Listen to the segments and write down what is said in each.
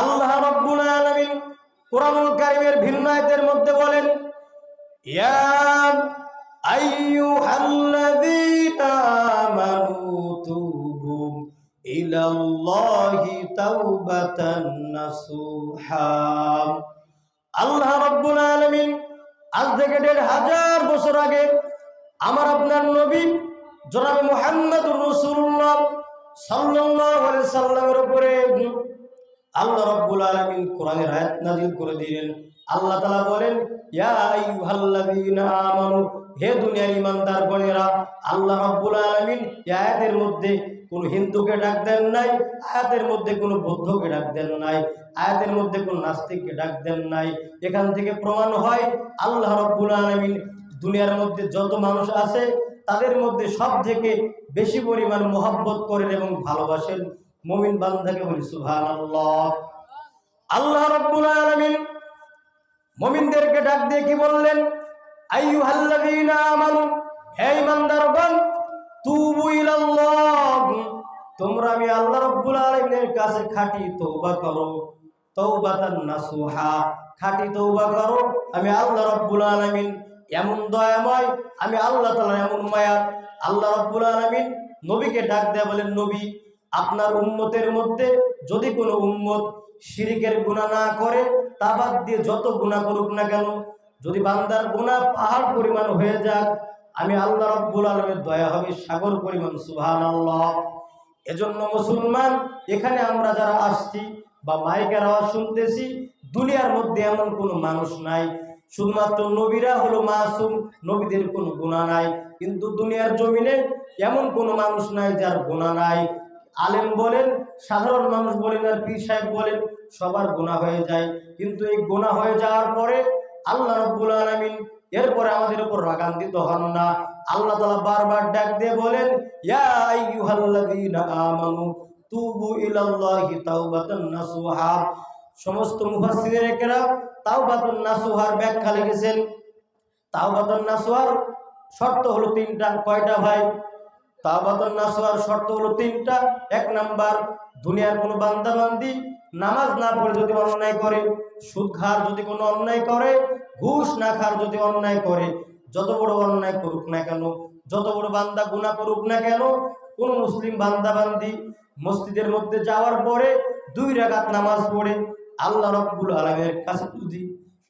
আল্লাহ রব্বুল আলামিন কোরআনুল কারীমের ভিন্ন আয়াতের মধ্যে বলেন, ইয়া আইয়ুহাল্লাযীনা আমানু তুবু ইলাল্লাহি তাওবাতান নাসুহা। আল্লাহ রব্বুল আলামিন আজ থেকে দেড় হাজার বছর আগে আমার আপনার নবী জনাবে মোহাম্মদুর রাসূলুল্লাহ সাল্লাল্লাহু আলাইহি সাল্লামের উপরে আল্লাহ রাব্বুল আলামিন কোরআনের আয়াত নাযিল করে দিলেন। আল্লাহ তাআলা বলেন আমানু, হে দুনিয়ার ঈমানদার গণেরা আল্লাহ রাব্বুল আলামিন আয়াতের মধ্যে কোন হিন্দুকে ডাক দেন নাই, আয়াতের মধ্যে কোন বৌদ্ধকে ডাক দেন নাই, আয়াতের মধ্যে কোন নাস্তিককে ডাক দেন নাই। এখান থেকে প্রমাণ হয়, আল্লাহ রাব্বুল আলমিন দুনিয়ার মধ্যে যত মানুষ আছে, তাদের মধ্যে সব থেকে বেশি পরিমাণ মোহাব্বত করেন এবং ভালোবাসেন। মুমিন বান্দাকে বলি, সুবহানাল্লাহ। আল্লাহ রাব্বুল আলামিন মুমিনদেরকে ডাক দিয়ে কি বললেন? আমানু, হে তোমরা আমি আল্লাহ রাব্বুল আলামিনের কাছে খাঁটি করো খাঁটি করো, আমি আল্লাহ আলামিন এমন দয়াময়, আমি আল্লাহ এমন মায়া। আল্লাহ রাব্বুল আলামিন নবীকে ডাক দেয়া বলেন, নবী আপনার উম্মতের মধ্যে যদি কোনো উম্মত শিরিকের গুণা না করে, তা বাদ দিয়ে যত গুণা করুক না কেন, যদি বান্দার গুনাহ পাহাড় পরিমাণ হয়ে যাক, আমি আল্লাহ রব্বুল আলমের দয়া হবে, সাগর পরিমাণ সুবহান আল্লাহ এজন্য মুসলমান, এখানে আমরা যারা আসছি বা মাইকের আওয়াজ শুনতেছি, দুনিয়ার মধ্যে এমন কোনো মানুষ নাই। শুধুমাত্র নবীরা হলো মাসুম, নবীদের কোনো গুণা নাই। কিন্তু দুনিয়ার জমিনে এমন কোনো মানুষ নাই যার গুণা নাই। আলেম বলেন, সাধারণ মানুষ বলেন আর পীর সাহেব বলেন, সবার গুণা হয়ে যায়। কিন্তু এই গুণা হয়ে যাওয়ার পরে আল্লাহ রব্বুল আলমিন এরপরে আমাদের উপর রাগান্বিত হন না। আল্লাহ তালা বারবার ডাক দিয়ে বলেন আমানু তুবু ইলাল্লাহি তাওবাতান নাসুহা। সমস্ত মুফাসসিরের কেরাম তাওবাতুন নাসুহার ব্যাখ্যা লিখেছেন। তাওবাতুন নাসুহার শর্ত হলো তিনটা, কয়টা ভাই? তাওবাতুন নাসুহার শর্ত হলো তিনটা। এক নাম্বার, দুনিয়ার কোনো বান্দাবান্দি নামাজ না পড়ে যদি অন্যায় করে, সুদ খার যদি কোনো অন্যায় করে, ঘুষ না খার যদি অন্যায় করে, যত বড় অন্যায় করুক না কেন, যত বড় বান্দা গুনাহ করুক না কেন, কোন মুসলিম বান্দা বান্দি মসজিদের মধ্যে যাওয়ার পরে দুই রাকাত নামাজ পড়ে, আল্লাহ রব্বুল আলমের কাছে যদি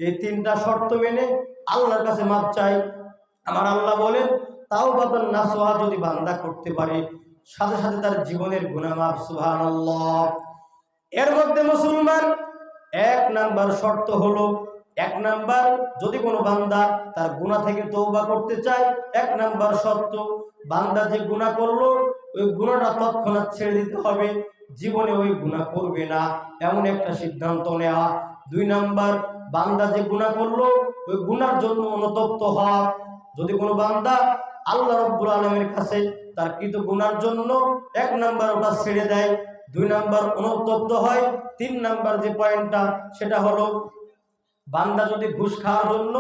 এই তিনটা শর্ত মেনে আল্লাহর কাছে মাপ চাই আমার আল্লাহ বলেন তাও বাতন না সোহা যদি বান্দা করতে পারে, সাথে সাথে তার জীবনের গুণা মাপ সুহান এর মধ্যে মুসলমান, এক নাম্বার শর্ত হলো, এক নাম্বার যদি কোনো বান্দা তার গুণা থেকে তৌবা করতে চায়, এক নাম্বার শর্ত, বান্দা যে গুণা করল, ওই গুণাটা তৎক্ষণাৎ ছেড়ে দিতে হবে, জীবনে ওই গুণা করবে না, এমন একটা সিদ্ধান্ত নেওয়া। দুই নাম্বার, বান্দা যে গুণা করল, ওই গুণার জন্য অনুতপ্ত হওয়া। যদি কোনো বান্দা আল্লাহ রব্বুল আলমের কাছে তার কৃত গুণার জন্য এক নাম্বার ওটা ছেড়ে দেয়, দুই নাম্বার অনুতপ্ত হয়, তিন নাম্বার যে পয়েন্টটা সেটা হলো বান্দা যদি ঘুষ খাওয়ার জন্য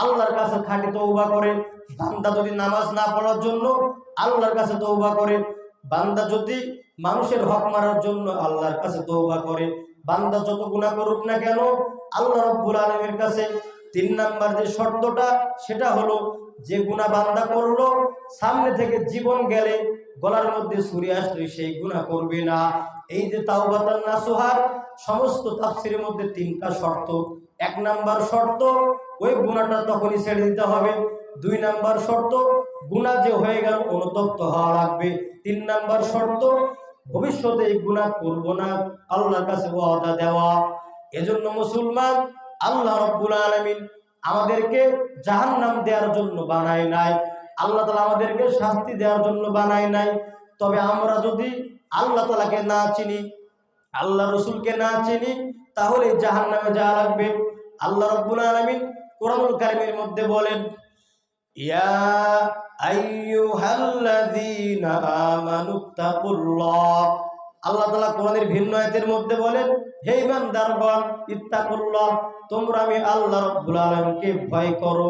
আল্লাহর কাছে খাঁটি তৌবা করে, বান্দা যদি নামাজ না পড়ার জন্য আল্লাহর কাছে তৌবা করে, বান্দা যদি মানুষের হক মারার জন্য আল্লাহর কাছে তৌবা করে, বান্দা যত গুণা করুক না কেন, আল্লাহ রব্বুল আলমের কাছে তিন নাম্বার যে শর্তটা, সেটা হলো যে গুণা বান্দা করল, সামনে থেকে জীবন গেলে গলার মধ্যে সুরে আসলে সেই গুণা করবে না। এই যে তাওবাতান নাসুহার সমস্ত তাফসিরের মধ্যে তিনটা শর্ত। এক নাম্বার শর্ত, ওই গুণাটা তখনই ছেড়ে দিতে হবে। দুই নাম্বার শর্ত গুণা যে হয়ে গেল অনুতপ্ত হওয়া লাগবে। তিন নাম্বার শর্ত, ভবিষ্যতে এই গুণা করব না, আল্লাহর কাছে ওয়াদা দেওয়া। এজন্য মুসলমান, আল্লাহ রব্বুল আলমিন আমাদেরকে জাহান্নাম দেওয়ার জন্য বানায় নাই। আল্লাহ তালা আমাদেরকে শাস্তি দেওয়ার জন্য বানায় নাই। তবে আমরা যদি আল্লাহ তালাকে না চিনি, আল্লাহ রসুলকে না চিনি, তাহলে জাহান নামে যাওয়া লাগবে। আল্লাহ রব্বুল আলমিন কোরআনুল কারিমের মধ্যে বলেন, ইয়া আল্লাহ তাআলা কোরআনের ভিন্ন আয়তের মধ্যে বলেন হে ইমানদারগণ ইত্তাকুল্লাহ, তোমরা আমি আল্লাহ রাব্বুল আলামিনকে ভয় করো।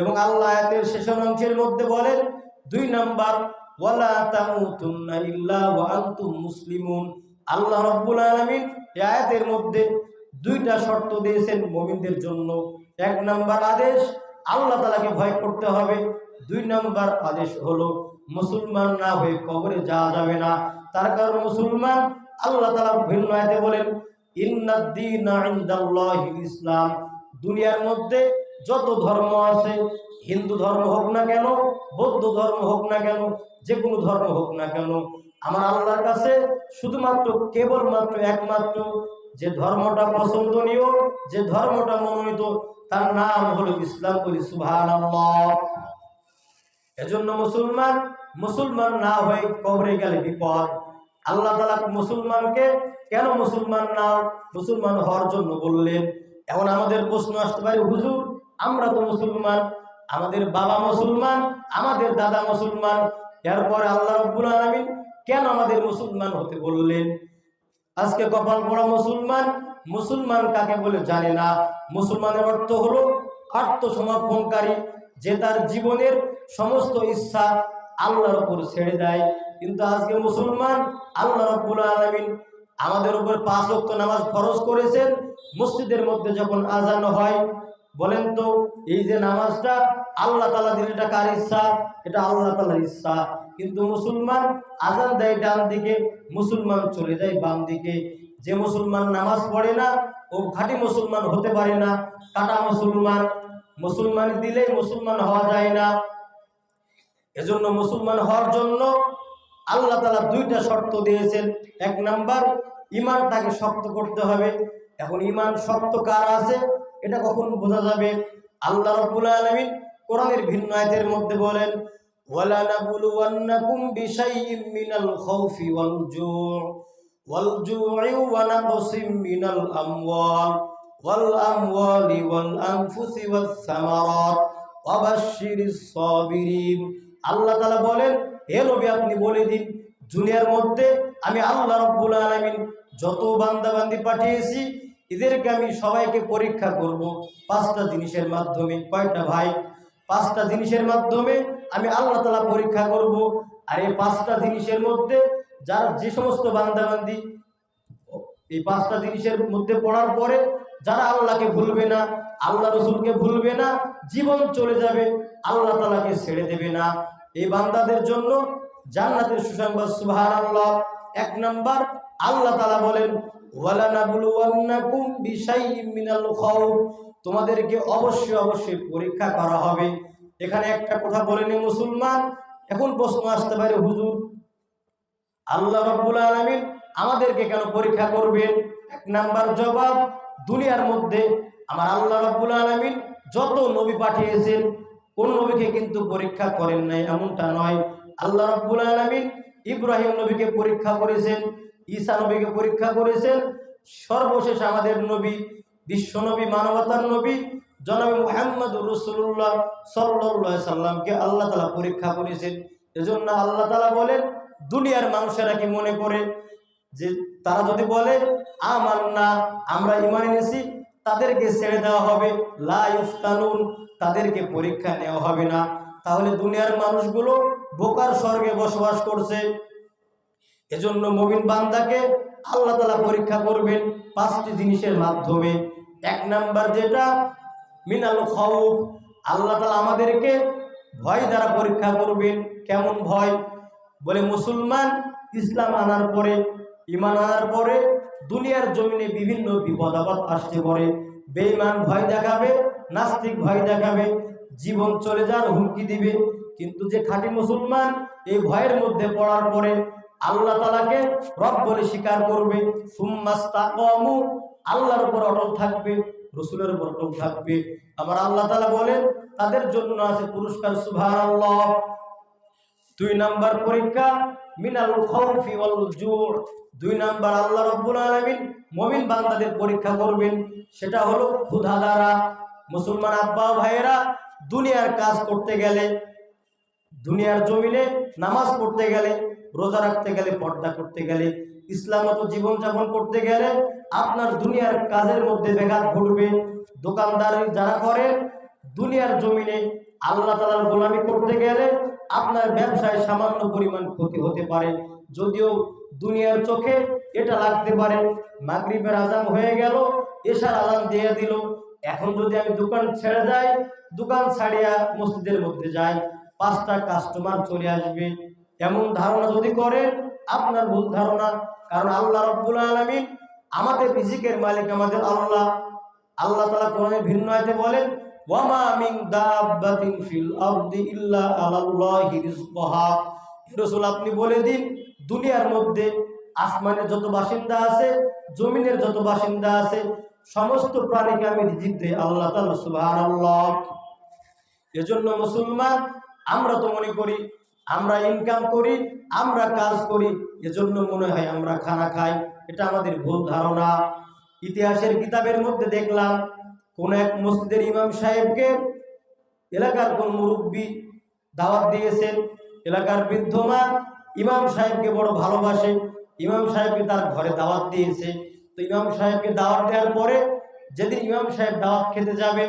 এবং আল্লাহ আয়াতের শেষ অংশের মধ্যে বলেন, দুই নাম্বার, ওয়ালা তামুতুন্না ইল্লা ওয়া আনতুম মুসলিমুন। আল্লাহ রব্বুল আলমিন এই আয়াতের মধ্যে দুইটা শর্ত দিয়েছেন মমিনদের জন্য। এক নাম্বার আদেশ, আল্লাহ তালাকে ভয় করতে হবে। দুই নাম্বার আদেশ হলো, মুসলমান না হয়ে কবরে যাওয়া যাবে না। তার কারণ মুসলমান আল্লাহ তালা ভিন্ন আয়তে বলেন ইসলাম। দুনিয়ার মধ্যে যত ধর্ম আছে, হিন্দু ধর্ম হোক না কেন, বৌদ্ধ ধর্ম হোক না কেন যে কোনো ধর্ম হোক না কেন, আমার আল্লাহর কাছে শুধুমাত্র কেবলমাত্র একমাত্র যে ধর্মটা পছন্দনীয়, যে ধর্মটা মনোনীত, তার নাম হলো ইসলাম বলি সুভান এজন্য মুসলমান মুসলমান না হয়ে কবরে গেলে বিপদ। আল্লাহ তালা মুসলমানকে কেন মুসলমান না? মুসলমান হওয়ার জন্য বললেন এখন আমাদের প্রশ্ন আসতে পারে, হুজুর, আমরা তো মুসলমান, আমাদের বাবা মুসলমান, আমাদের দাদা মুসলমান। এরপরে আল্লাহ রব্বুল আলমিন কেন আমাদের মুসলমান হতে বললেন? আজকে কপাল পড়া মুসলমান মুসলমান কাকে বলে জানে না? মুসলমানের অর্থ হলো আত্মসমর্পণকারী, যে তার জীবনের সমস্ত ইচ্ছা আল্লাহর উপর ছেড়ে দেয়। কিন্তু আজকে মুসলমান, আল্লাহ রব্বুল আলমিন আমাদের উপর পাঁচ ওয়াক্ত নামাজ ফরজ করেছেন। মসজিদের মধ্যে যখন আজান হয়, বলেন তো, এই যে নামাজটা আল্লাহ তালা দিন এটা কার ইচ্ছা? এটা আল্লাহ তালার ইচ্ছা। কিন্তু মুসলমান আজান দেয় ডান দিকে, মুসলমান চলে যায় বাম দিকে। যে মুসলমান নামাজ পড়ে না, ও খাঁটি মুসলমান হতে পারে না, কাটা মুসলমান। মুসলমান দিলেই মুসলমান হওয়া যায় না। এজন্য মুসলমান হওয়ার জন্য আল্লাহ তালা দুইটা শর্ত দিয়েছেন। এক নাম্বার ইমানটাকে শক্ত করতে হবে। এখন ইমান শক্ত কার আছে, এটা কখন বোঝা যাবে? আল্লাহ রব্বুল আলমিন কোরআনের ভিন্ন আয়তের মধ্যে বলেন, ওয়ালানাবুলুওয়ান্নাকুম মিনাল আল্লাহ বলেন হে নবী, আপনি বলে দিন, দুনিয়ার মধ্যে আমি আল্লাহ রব্বুল আলামিন যত বান্দাবান্দি পাঠিয়েছি, এদেরকে আমি সবাইকে পরীক্ষা করব। পাঁচটা জিনিসের মাধ্যমে, কয়টা ভাই? পাঁচটা জিনিসের মাধ্যমে আমি আল্লাহ তালা পরীক্ষা করব। আর এই পাঁচটা জিনিসের মধ্যে যার যে সমস্ত বান্দাবান্দি, এই পাঁচটা জিনিসের মধ্যে পড়ার পরে যারা আল্লাহকে ভুলবে না, আল্লাহ রসুলকে ভুলবে না, জীবন চলে যাবে, আল্লাহ তালাকে ছেড়ে দেবে না। এই বান্দাদের জন্য জান্নাতের সুসংবাদ সুবাহ আল্লাহ এক নাম্বার, আল্লাহ তালা বলেন তোমাদেরকে অবশ্যই অবশ্যই পরীক্ষা করা হবে। এখানে একটা কথা বলেনি মুসলমান, এখন প্রশ্ন আসতে পারে, হুজুর, আল্লাহ রব্বুল আলমিন আমাদেরকে কেন পরীক্ষা করবেন? এক নাম্বার জবাব, দুনিয়ার মধ্যে আমার আল্লাহ রব্বুল আলমিন যত নবী পাঠিয়েছেন কোন নবীকে কিন্তু পরীক্ষা করেন নাই, এমনটা নয়। আল্লাহ রব্বুল আলমিন ইব্রাহিম নবীকে পরীক্ষা করেছেন, ঈসা নবীকে পরীক্ষা করেছেন। সর্বশেষ আমাদের নবী বিশ্বনবী মানবতার নবী, জনাবী মোহাম্মদ রসুল্লাহ সাল্লাহ সাল্লামকে আল্লাহ তালা পরীক্ষা করেছেন। এজন্য আল্লাহ তালা বলেন, দুনিয়ার মানুষেরা কি মনে করে? যে তারা যদি বলে আমার না আমরা ইমান এনেছি তাদেরকে ছেড়ে দেওয়া হবে। লাইফতানুন তাদেরকে পরীক্ষা নেওয়া হবে না। তাহলে দুনিয়ার মানুষগুলো বোকার স্বর্গে বসবাস করছে। এজন্য মবিন বান্দাকে আল্লাহ তালা পরীক্ষা করবেন পাঁচটি জিনিসের মাধ্যমে। এক নাম্বার যেটা, মিনাল খাউফ, আল্লাহ তালা আমাদেরকে ভয় দ্বারা পরীক্ষা করবেন। কেমন ভয়? বলে মুসলমান ইসলাম আনার পরে ইমান আনার পরে দুনিয়ার জমিনে বিভিন্ন বিপদ আপদ আসতে পড়ে বেঈমান ভয় দেখাবে, নাস্তিক ভয় দেখাবে, জীবন চলে যাওয়ার হুমকি দিবে। কিন্তু যে খাঁটি মুসলমান এই ভয়ের মধ্যে পড়ার পরে আল্লাহ তালাকে রব বলে স্বীকার করবে, সুম্মাস্তাকমু, আল্লাহর উপর অটল থাকবে, রসুলের উপর অটল থাকবে। আমার আল্লাহ তালা বলেন, তাদের জন্য আছে পুরস্কার সুভান আল্লাহ দুই নাম্বার পরীক্ষা, মিনাল খাউফি ওয়াল জুর দুই নাম্বার আল্লাহ রাব্বুল আলামিন মুমিন বান্দাদের পরীক্ষা করবেন, সেটা হলো ক্ষুধা দ্বারা মুসলমান আব্বা ভাইয়েরা, দুনিয়ার কাজ করতে গেলে, দুনিয়ার জমিনে নামাজ পড়তে গেলে, রোজা রাখতে গেলে, পর্দা করতে গেলে, ইসলামত জীবনযাপন করতে গেলে আপনার দুনিয়ার কাজের মধ্যে ব্যাঘাত ঘটবে। দোকানদারি যারা করে, দুনিয়ার জমিনে আল্লাহ তালার গোলামি করতে গেলে আপনার ব্যবসায় সামান্য পরিমাণ ক্ষতি হতে পারে। যদিও দুনিয়ার চোখে এটা লাগতে পারে। মাগরিবের আজান হয়ে গেল, এশার আজান দিয়ে দিল। এখন যদি আমি দোকান ছেড়ে যাই, দোকান ছাড়িয়া মসজিদের মধ্যে যাই, পাঁচটা কাস্টমার চলে আসবে। এমন ধারণা যদি করেন, আপনার ভুল ধারণা। কারণ আল্লাহ রব্বুল আলমিন আমাদের রিজিকের মালিক আমাদের আল্লাহ। আল্লাহ তালা কোরআনে ভিন্ন আয়তে বলেন ওয়ামা মিন দাব্বাতিন ফিল আরদি ইল্লা আলাল্লাহি রাসূল, আপনি বলে দিন, দুনিয়ার মধ্যে আসমানের যত বাসিন্দা আছে, জমিনের যত বাসিন্দা আছে, সমস্ত প্রাণীকে আমি রিজিক আল্লাহ তাআলা, সুবহানাল্লাহ। এজন্য মুসলমান, আমরা তো মনে করি, আমরা ইনকাম করি, আমরা কাজ করি, এজন্য মনে হয় আমরা খানা খাই। এটা আমাদের ভুল ধারণা। ইতিহাসের কিতাবের মধ্যে দেখলাম কোন এক মসজিদের ইমাম সাহেবকে এলাকার কোন মুরব্বী দাওয়াত দিয়েছেন, এলাকার বৃদ্ধ মা ইমাম সাহেবকে বড় ভালোবাসে, ইমাম সাহেবকে তার ঘরে দাওয়াত দিয়েছে। তো ইমাম সাহেবকে দাওয়াত দেওয়ার পরে যেদিন ইমাম সাহেব দাওয়াত খেতে যাবে,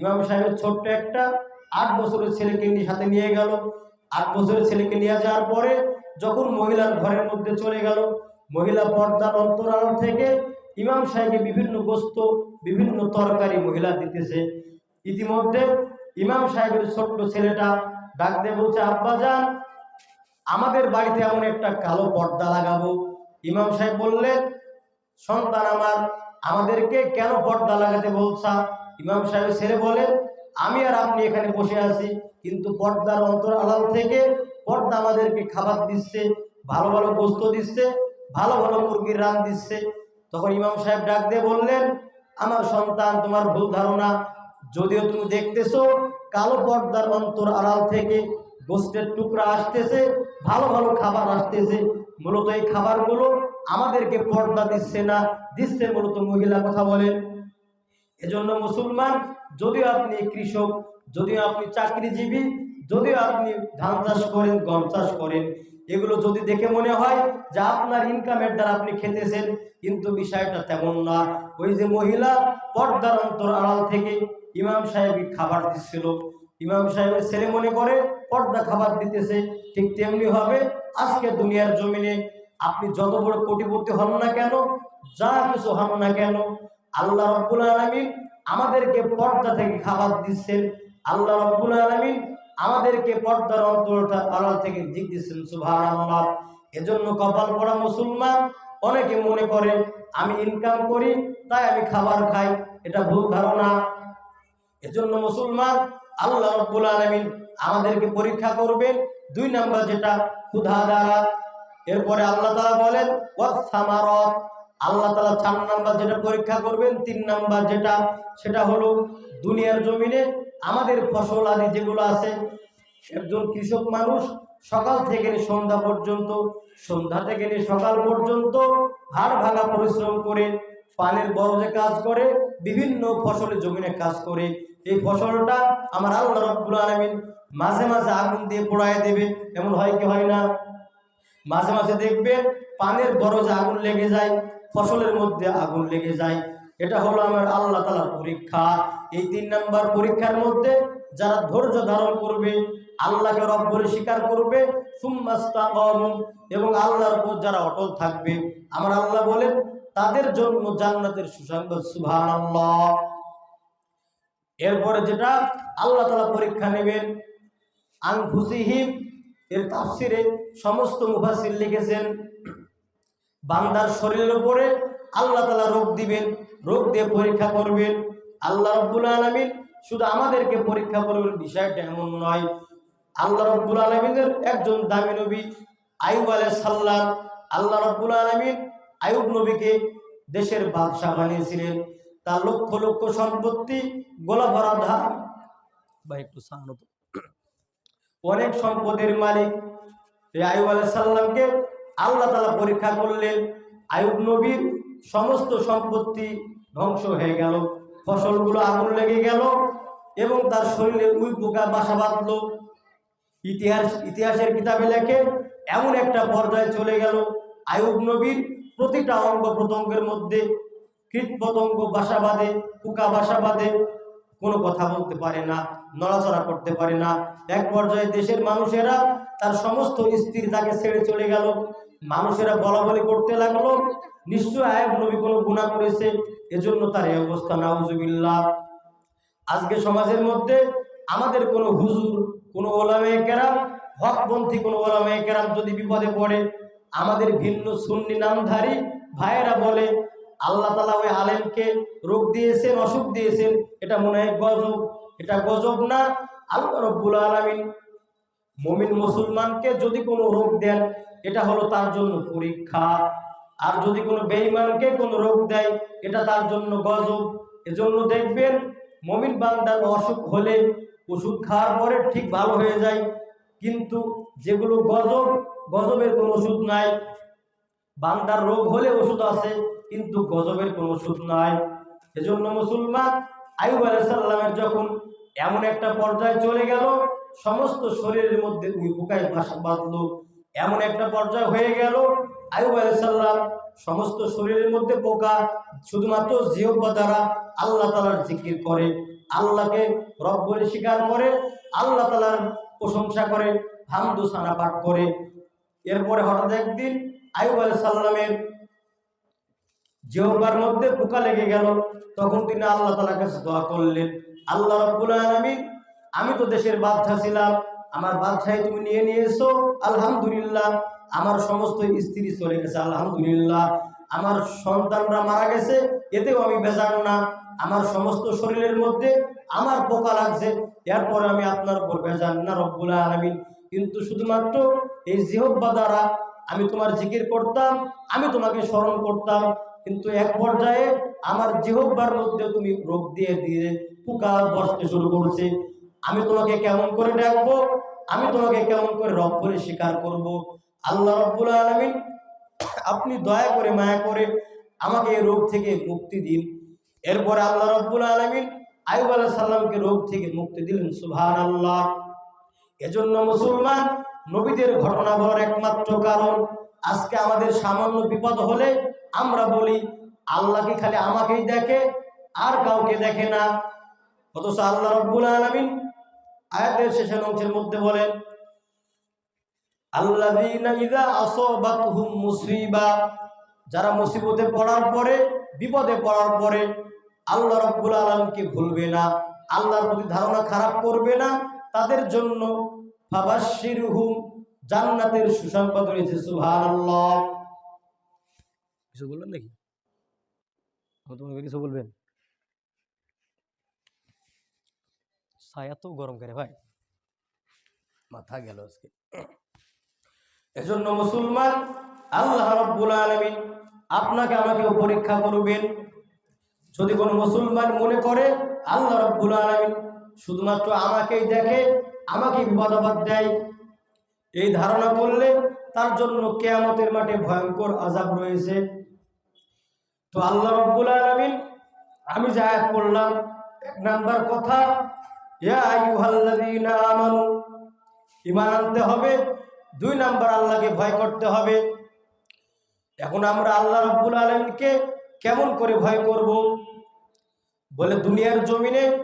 ইমাম সাহেবের ছোট্ট একটা আট বছরের ছেলেকে নিয়ে সাথে নিয়ে গেল। আট বছরের ছেলেকে নিয়ে যাওয়ার পরে যখন মহিলার ঘরের মধ্যে চলে গেল, মহিলা পর্দার অন্তরাল থেকে ইমাম সাহেবকে বিভিন্ন গোস্ত বিভিন্ন তরকারি মহিলা দিতেছে। ইতিমধ্যে ইমাম সাহেবের ছোট্ট ছেলেটা ডাক দিয়ে বলছে আব্বাজান আমাদের বাড়িতে এমন একটা কালো পর্দা লাগাবো। ইমাম সাহেব বললেন সন্তান আমার, আমাদেরকে কেন পর্দা লাগাতে বলছা? ইমাম সাহেবের ছেলে বলেন আমি আর আপনি এখানে বসে আছি, কিন্তু পর্দার অন্তর আড়াল থেকে পর্দা আমাদেরকে খাবার দিচ্ছে, ভালো ভালো গোস্ত দিচ্ছে, ভালো ভালো মুরগির রান দিচ্ছে। তখন ইমাম সাহেব ডাক দিয়ে বললেন আমার সন্তান, তোমার ভুল ধারণা, যদিও তুমি দেখতেছো, কালো পর্দার অন্তর আড়াল থেকে গোস্তের টুকরা আসতেছে, ভালো ভালো খাবার আসতেছে। মূলত এই খাবারগুলো আমাদেরকে পর্দা দিচ্ছে না, দিচ্ছে মূলত মহিলা কথা বলেন। এজন্য মুসলমান, যদিও আপনি কৃষক, যদিও আপনি চাকরিজীবী, যদিও আপনি ধান চাষ করেন, গম চাষ করেন এগুলো যদি দেখে মনে হয় যে আপনার ইনকামের দ্বারা আপনি খেতেছেন, কিন্তু বিষয়টা তেমন না। ওই যে মহিলা পর্দার অন্তর আড়াল থেকে ইমাম সাহেবকে খাবার দিচ্ছিল। ইমাম সাহেবের ছেলে মনে করে, পর্দা খাবার দিতেছে, ঠিক তেমনি হবে। আজকে দুনিয়ার জমিনে আপনি যত বড় কোটিপতি হন না কেন, যা কিছু হন না কেন, আল্লাহ রব্বুল আলমিন আমাদেরকে পর্দা থেকে খাবার দিচ্ছেন। আল্লাহ রব্বুল আলমিন আমাদেরকে পর্দার অন্তরটা আড়াল থেকে দিক দিচ্ছেন সুভান এজন্য কপাল পড়া মুসলমান অনেকে মনে করে, আমি ইনকাম করি, তাই আমি খাবার খাই, এটা ভুল ধারণা। এজন্য মুসলমান, আল্লাহ রব্বুল আলমিন আমাদেরকে পরীক্ষা করবেন। দুই নাম্বার যেটা, ক্ষুধা দ্বারা। এরপরে আল্লাহ তালা বলেন ওয়াসামারত আল্লাহ তালা চার নাম্বার যেটা পরীক্ষা করবেন, তিন নাম্বার যেটা, সেটা হলো দুনিয়ার জমিনে আমাদের ফসল আদি যেগুলো আছে, একজন কৃষক মানুষ সকাল থেকে সন্ধ্যা পর্যন্ত, সন্ধ্যা থেকে সকাল পর্যন্ত হাড় ভাঙা পরিশ্রম করে, পানের বরজে কাজ করে, বিভিন্ন ফসলের জমিনে কাজ করে, এই ফসলটা আমার আল্লাহ রব্বুল আলমিন মাঝে মাঝে আগুন দিয়ে পোড়ায় দেবে, এমন হয় কি হয় না? মাঝে মাঝে দেখবেন পানের বরজে আগুন লেগে যায় ফসলের মধ্যে আগুন লেগে যায়। এটা হলো আমার আল্লাহ তালার পরীক্ষা। এই তিন নাম্বার পরীক্ষার মধ্যে যারা ধৈর্য ধারণ করবে, আল্লাহকে রব বলে স্বীকার করবে এবং আল্লাহর উপর যারা অটল থাকবে, আমার আল্লাহ বলেন, তাদের জন্য জান্নাতের সুসংবাদ, সুবহানাল্লাহ। এরপরে যেটা আল্লাহ তালা পরীক্ষা নেবেন আং আনফুসিহিম, এর তাফসিরে সমস্ত মুফাসির লিখেছেন বান্দার শরীরের উপরে আল্লাহ তালা রোগ দিবেন, রোগ দিয়ে পরীক্ষা করবেন। আল্লাহ রব্বুল আলমিন শুধু আমাদেরকে পরীক্ষা করবেন, বিষয়টা এমন নয়। আল্লাহ রব্বুল আলমিনের একজন দামি নবী আয়ুব আলাই সাল্লাম আল্লাহ রব্বুল আলমিন আয়ুব নবীকে দেশের বাদশাহ বানিয়েছিলেন। তার লক্ষ লক্ষ সম্পত্তি গোলা ভরা ধান বা একটু অনেক সম্পদের মালিক। আয়ুব আলাহ সাল্লামকে আল্লাহ তালা পরীক্ষা করলেন আয়ুব নবীর সমস্ত সম্পত্তি ধ্বংস হয়ে গেল, ফসলগুলো আগুন লেগে গেল এবং তার শরীরে উই পোকা বাসা বাঁধল। ইতিহাস, ইতিহাসের কিতাবে লেখে এমন একটা পর্যায়ে চলে গেল আয়ুব নবীর প্রতিটা অঙ্গ প্রত্যঙ্গের মধ্যে কীট পতঙ্গ বাসা বাঁধে, পোকা বাসা বাঁধে, কোনো কথা বলতে পারে না, নড়াচড়া করতে পারে না। এক পর্যায়ে দেশের মানুষেরা তার সমস্ত স্ত্রী তাকে ছেড়ে চলে গেল মানুষেরা বলা বলি করতে লাগল। নিশ্চয় আয়ব নবী কোনো গুণা করেছে। এজন্য তার এই অবস্থা, নাউজুবিল্লাহ। আজকে সমাজের মধ্যে আমাদের কোনো হুজুর, কোনো ওলামে কেরাম, হকপন্থী কোনো ওলামে কেরাম যদি বিপদে পড়ে, আমাদের ভিন্ন সুন্নি নামধারী ভাইয়েরা বলে, আল্লাহ তালা ওই আলেমকে রোগ দিয়েছেন, অসুখ দিয়েছেন, এটা মনে হয় গজব। এটা গজব না। আল্লাহ রব্বুল আলমিন মমিন মুসলমানকে যদি কোনো রোগ দেন, এটা হলো তার জন্য পরীক্ষা। আর যদি কোনো বেঈমানকে কোনো রোগ দেয়, এটা তার জন্য গজব। এজন্য দেখবেন, মমিন বান্দার অসুখ হলে ওষুধ খাওয়ার পরে ঠিক ভালো হয়ে যায়। কিন্তু যেগুলো গজব, গজবের কোনো ওষুধ নাই। বান্দার রোগ হলে ওষুধ আছে, কিন্তু গজবের কোনো ওষুধ নাই। এজন্য মুসলমান আয়ুব আলাইসাল্লামের যখন এমন একটা পর্যায়ে চলে গেল সমস্ত শরীরের মধ্যে ওই পোকায় বাসা বাঁধলো। এমন একটা পর্যায় হয়ে গেল। আয়ুব আলাইসাল্লাম সমস্ত শরীরের মধ্যে পোকা, শুধুমাত্র জিহ্বা দ্বারা আল্লাহ তালার জিকির করে, আল্লাহকে রব বলে স্বীকার করে, আল্লাহ তালার প্রশংসা করে, হামদু সানা পাঠ করে। এরপরে হঠাৎ একদিন আয়ুব আলাইসাল্লামের জিহ্বার মধ্যে পোকা লেগে গেল। তখন তিনি আল্লাহ তালার কাছে দোয়া করলেন, আল্লাহ রব্বুল আলমী আমি তো দেশের বাদশা ছিলাম, আমার বাদশাই তুমি নিয়ে নিয়ে এসো আলহামদুলিল্লাহ। আমার সমস্ত স্ত্রী চলে গেছে, আলহামদুলিল্লাহ। আমার সন্তানরা মারা গেছে, এতেও আমি বেজান না। আমার সমস্ত শরীরের মধ্যে আমার পোকা লাগছে, এরপরে আমি আপনার উপর বেজান না, রব্বুল আলমিন। কিন্তু শুধুমাত্র এই জিহব্বা দ্বারা আমি তোমার জিকির করতাম, আমি তোমাকে স্মরণ করতাম। কিন্তু এক পর্যায়ে আমার জিহব্বার মধ্যে তুমি রোগ দিয়ে দিয়ে পোকা বসতে শুরু করছে। আমি তোমাকে কেমন করে ডাকবো? আমি তোমাকে কেমন করে রব বলে স্বীকার করব? আল্লাহ রব্বুল আলমিন, আপনি দয়া করে মায়া করে আমাকে এই রোগ থেকে মুক্তি দিন। এরপরে আল্লাহ রব্বুল আলমিন আইব আলাহ সাল্লামকে রোগ থেকে মুক্তি দিলেন সুভান আল্লাহ এজন্য মুসলমান, নবীদের ঘটনা বলার একমাত্র কারণ, আজকে আমাদের সামান্য বিপদ হলে আমরা বলি আল্লাহকে খালি আমাকেই দেখে, আর কাউকে দেখে না। অথচ আল্লাহ রব্বুল আলমিন আয়াতের শেষের অংশের মধ্যে বলেন মুসিবা যারা মুসিবতে পড়ার পরে, বিপদে পড়ার পরে, আল্লাহ রাব্বুল আলামিনকে ভুলবে না, আল্লাহর প্রতি ধারণা খারাপ করবে না, তাদের জন্য ফাবাশশিরহুম, জান্নাতের সুসংবাদ রয়েছে, সুবহানাল্লাহ। কিছু বলবেন নাকি? কিছু বলবেন? ছায়া তো গরম করে ভাই। মাথা গেল আজকে। এজন্য মুসলমান, আল্লাহ রব্বুল আলমিন আপনাকে আমাকেও পরীক্ষা করবেন। যদি কোনো মুসলমান মনে করে, আল্লাহ রব্বুল আলমিন শুধুমাত্র আমাকেই দেখে, আমাকে বিপদাবাদ দেয়, এই ধারণা করলে তার জন্য কেয়ামতের মাঠে ভয়ঙ্কর আজাব রয়েছে। তো আল্লাহ রব্বুল আলমিন, আমি যা করলাম এক নাম্বার কথা আমানু। ঈমান আনতে হবে। দুই নাম্বার আল্লাহকে ভয় করতে হবে। এখন আমরা আল্লাহ রব্বুল আলমকে কেমন করে ভয় করব? বলে দুনিয়ার জমিনে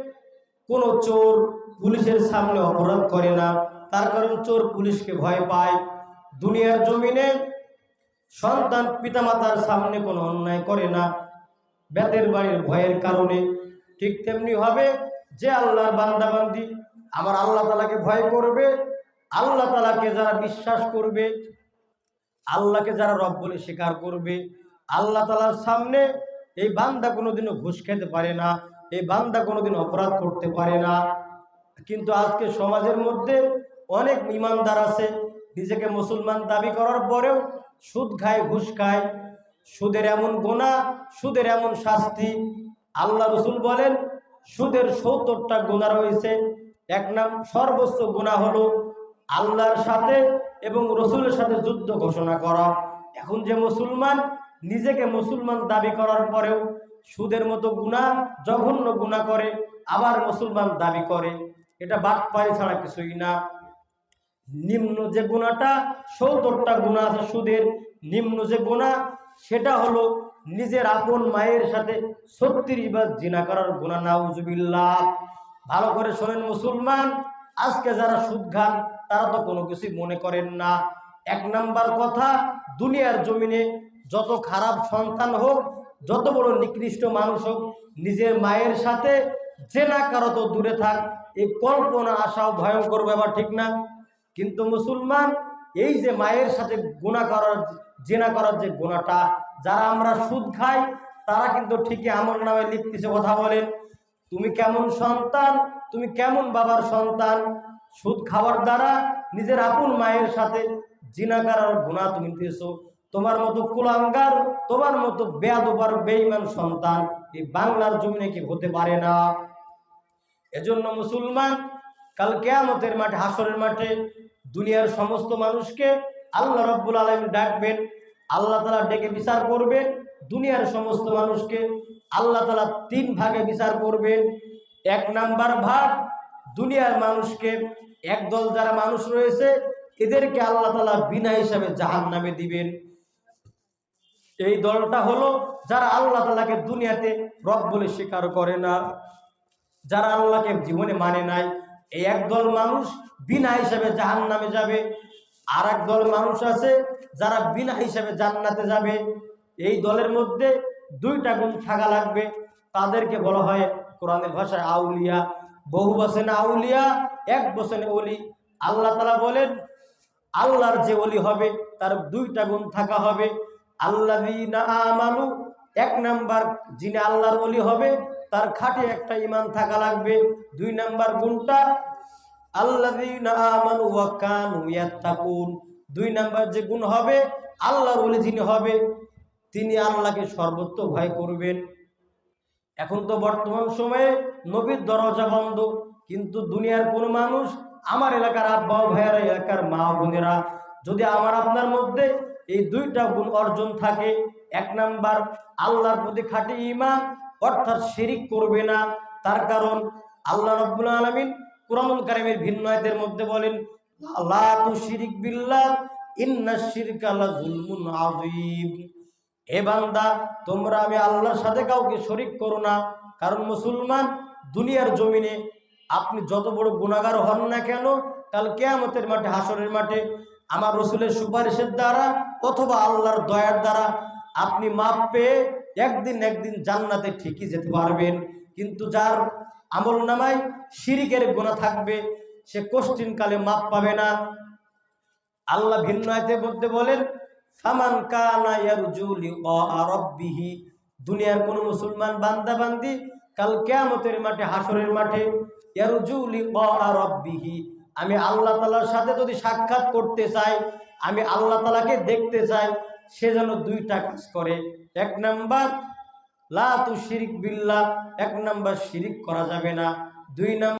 কোনো চোর পুলিশের সামনে অপরাধ করে না। তার কারণ চোর পুলিশকে ভয় পায়। দুনিয়ার জমিনে সন্তান পিতামাতার সামনে কোনো অন্যায় করে না। বেতের বাড়ির ভয়ের কারণে ঠিক তেমনি হবে যে আল্লাহর বান্দাবান্দি, আমার আল্লাহ তালাকে ভয় করবে, আল্লাহ তালাকে যারা বিশ্বাস করবে, আল্লাহকে যারা রব বলে স্বীকার করবে, আল্লাহ তালার সামনে এই বান্দা কোনোদিনও ঘুষ খেতে পারে না, এই বান্দা কোনোদিন অপরাধ করতে পারে না। কিন্তু আজকে সমাজের মধ্যে অনেক ইমানদার আছে, নিজেকে মুসলমান দাবি করার পরেও সুদ খায়, ঘুষ খায়। সুদের এমন গোনা সুদের এমন শাস্তি। আল্লাহ রসুল বলেন সুদের সত্তরটা গুণা রয়েছে। এক নাম, সর্বোচ্চ গুণা হলো আল্লাহর সাথে এবং রসুলের সাথে যুদ্ধ ঘোষণা করা। এখন যে মুসলমান, নিজেকে মুসলমান দাবি করার পরেও সুদের মতো গুণা, জঘন্য গুণা করে, আবার মুসলমান দাবি করে। এটা বাটপারি ছাড়া কিছুই না। নিম্ন যে গুণাটা, সত্তরটা গুণা আছে সুদের। নিম্ন যে গুণা সেটা হলো নিজের আপন মায়ের সাথে সত্যির বা জিনা করার গুণা, নাউজুবিল্লাহ। ভালো করে শোনেন মুসলমান, আজকে যারা সুদ খান, তারা তো কোনো কিছুই মনে করেন না। এক নাম্বার কথা, দুনিয়ার জমিনে যত খারাপ সন্তান হোক, যত বড় নিকৃষ্ট মানুষ হোক, নিজের মায়ের সাথে জেনা কারও তো দূরে থাক, এই কল্পনা আসাও ভয়ঙ্কর ব্যাপার ঠিক না। কিন্তু মুসলমান, এই যে মায়ের সাথে গুণা করার জেনা করার যে গুণাটা, যারা আমরা সুদ খাই, তারা কিন্তু ঠিকই আমল নামে লিখতেছে কথা বলেন। তুমি কেমন সন্তান, তুমি কেমন বাবার সন্তান? সুদ খাওয়ার দ্বারা নিজের আপন মায়ের সাথে জিনা করার গুণা তুমি দিয়েছ তোমার মতো কুলাঙ্গার, তোমার মতো বেয়াদোবার বেইমান সন্তান এই বাংলার জমিনে কি হতে পারে না? এজন্য মুসলমান, কাল কেয়ামতের মাঠে হাসরের মাঠে দুনিয়ার সমস্ত মানুষকে আল্লাহ রব্বুল আলম ডাকবেন, আল্লাহ তালা ডেকে বিচার করবেন, দুনিয়ার সমস্ত মানুষকে আল্লাহ তালা তিন ভাগে বিচার করবেন। এক নাম্বার ভাগ, দুনিয়ার মানুষকে একদল যারা মানুষ রয়েছে, এদেরকে আল্লাহ তালা বিনা হিসাবে জাহান নামে দিবেন। এই দলটা হলো যারা আল্লাহ তালাকে দুনিয়াতে রব বলে স্বীকার করে না, যারা আল্লাহকে জীবনে মানে নাই। এই একদল মানুষ বিনা হিসাবে জাহান নামে যাবে। আর দল মানুষ আছে যারা বিনা হিসাবে জান্নাতে যাবে। এই দলের মধ্যে দুইটা গুণ থাকা লাগবে। তাদেরকে বলা হয় কোরআনের ভাষায় আউলিয়া। বহু বসেন আউলিয়া, এক বসেন অলি আল্লাহ তালা বলেন, আল্লাহর যে অলি হবে, তার দুইটা গুণ থাকা হবে। আল্লাহ আমানু, এক নাম্বার যিনি আল্লাহর অলি হবে, তার খাটে একটা ইমান থাকা লাগবে। দুই নাম্বার গুণটা আল্লাযীনা আমানু ওয়া কানু ইয়াত্তাকুন। দুই নাম্বার যে গুণ হবে, আল্লাহর ওলি যিনি হবে, তিনি আল্লাহকে সর্বত্র ভয় করবেন। এখন তো বর্তমান সময়ে নবীর দরজা বন্ধ, কিন্তু দুনিয়ার কোন মানুষ, আমার এলাকার আব্বা ভাইয়েরা, এলাকার মা বোনেরা, যদি আমার আপনার মধ্যে এই দুইটা গুণ অর্জন থাকে, এক নাম্বার, আল্লাহর প্রতি খাঁটি ইমান অর্থাৎ শিরিক করবে না। তার কারণ, আল্লাহ রব্বুল আলমিন কুরআনুল কারিমের ভিন্ন আয়াতের মধ্যে বলেন, লা তুশরিক বিল্লাহ, ইন্না শিরকা লাযুলমুন আযীম। হে বান্দা, তোমরা আমি আল্লাহর সাথে কাউকে শরিক করো না, কারণ মুসলমান দুনিয়ার জমিনে আপনি যত বড় গুণাগার হন না কেন, কাল কেয়ামতের মাঠে হাসরের মাঠে আমার রসুলের সুপারিশের দ্বারা অথবা আল্লাহর দয়ার দ্বারা আপনি মাপ পেয়ে একদিন একদিন জান্নাতে ঠিকই যেতে পারবেন। কিন্তু যার আমল নামায় শিরিকের গোনা থাকবে, সে কোশ্চিন কালে মাপ পাবে না। আল্লাহ ভিন্ন আয়তের মধ্যে বলেন সামান কানা ইয়ারজু লিকা রাব্বিহি দুনিয়ার কোন মুসলমান বান্দা বান্দি কাল কিয়ামতের মাঠে হাসরের মাঠে, ইয়ারজু লিকা রাব্বিহি আমি আল্লাহ তাআলার সাথে যদি সাক্ষাৎ করতে চাই, আমি আল্লাহ তাআলাকে দেখতে চাই, সে যেন দুইটা কাজ করে। এক নাম্বার লা তু শিরিক বিল্লাহ এক নাম্বার শিরিক করা যাবে না। দুই নাম্বার